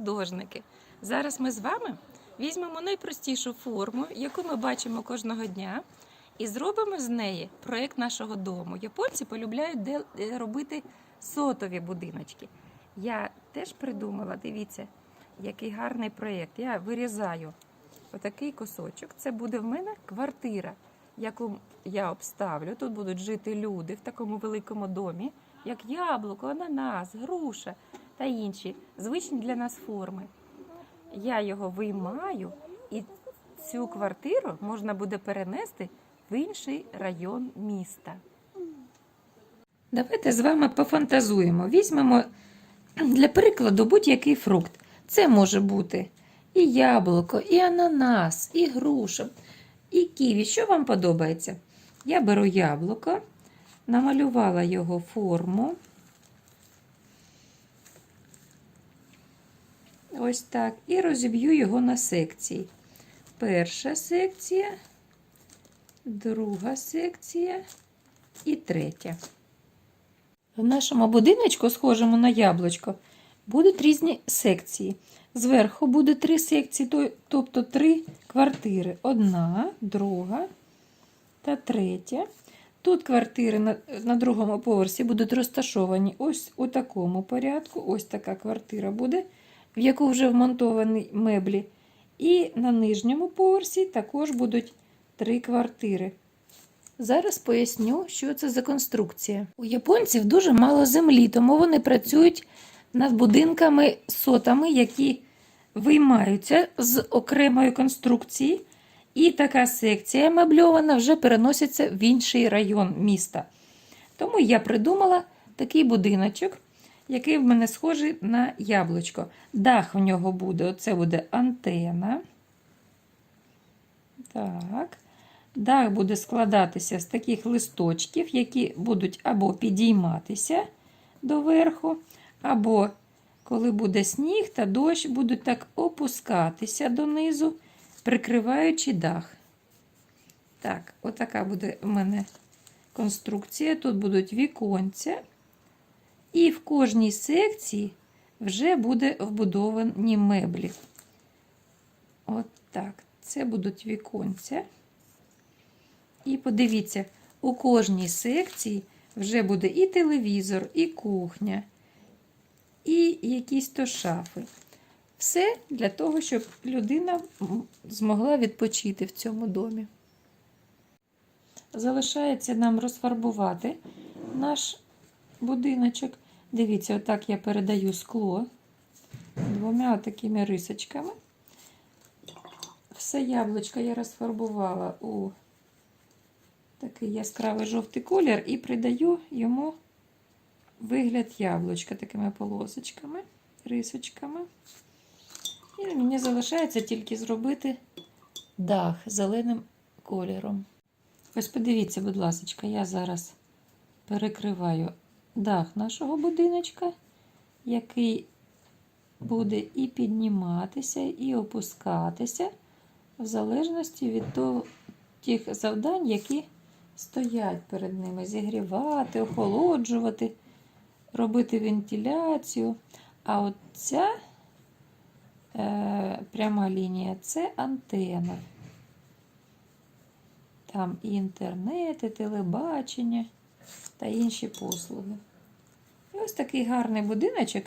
художники. Зараз ми з вами візьмемо найпростішу форму, яку ми бачимо кожного дня, і зробимо з неї проєкт нашого дому. Японці полюбляють е, робити сотові будиночки. Я теж придумала, дивіться, який гарний проєкт. Я вирізаю отакий кусочок. Це буде в мене квартира, яку я обставлю. Тут будуть жити люди в такому великому домі, як яблуко, ананас, груша та інші звичні для нас форми. Я його виймаю, і цю квартиру можна буде перенести в інший район міста. Давайте з вами пофантазуємо. Візьмемо для прикладу будь-який фрукт. Це може бути і яблуко, і ананас, і груша, і ківі. Що вам подобається? Я беру яблуко, намалювала його форму. Ось так. І розіб'ю його на секції. Перша секція, друга секція і третя. В нашому будиночку, схожому на яблучко, будуть різні секції. Зверху буде три секції, тобто три квартири. Одна, друга та третя. Тут квартири на, на другому поверсі будуть розташовані ось у такому порядку. Ось така квартира буде, в яку вже вмонтовані меблі. І на нижньому поверсі також будуть три квартири. Зараз поясню, що це за конструкція. У японців дуже мало землі, тому вони працюють над будинками сотами, які виймаються з окремої конструкції. І така секція мебльована вже переноситься в інший район міста. Тому я придумала такий будиночок, який в мене схожий на яблучко. Дах в нього буде, оце буде антена. Так. Дах буде складатися з таких листочків, які будуть або підійматися доверху, або, коли буде сніг та дощ, будуть так опускатися донизу, прикриваючи дах. Так, отака буде в мене конструкція. Тут будуть віконця. І в кожній секції вже буде вбудовані меблі. От так. Це будуть віконця. І подивіться, у кожній секції вже буде і телевізор, і кухня, і якісь то шафи. Все для того, щоб людина змогла відпочити в цьому домі. Залишається нам розфарбувати наш будиночок. Дивіться, отак я передаю скло двома такими рисочками. Все яблучко я розфарбувала у такий яскравий жовтий колір і придаю йому вигляд яблучка такими полосочками, рисочками. І мені залишається тільки зробити дах зеленим кольором. Ось подивіться, будь ласка, я зараз перекриваю дах нашого будиночка, який буде і підніматися, і опускатися, в залежності від того, тих завдань, які стоять перед ними: зігрівати, охолоджувати, робити вентиляцію. А от ця е, пряма лінія це антена. Там і інтернет, і телебачення та інші послуги. І ось такий гарний будиночок,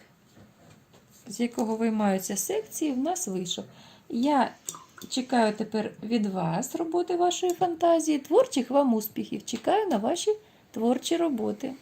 з якого виймаються секції, в нас вийшов. Я чекаю тепер від вас роботи вашої фантазії, творчих вам успіхів. Чекаю на ваші творчі роботи.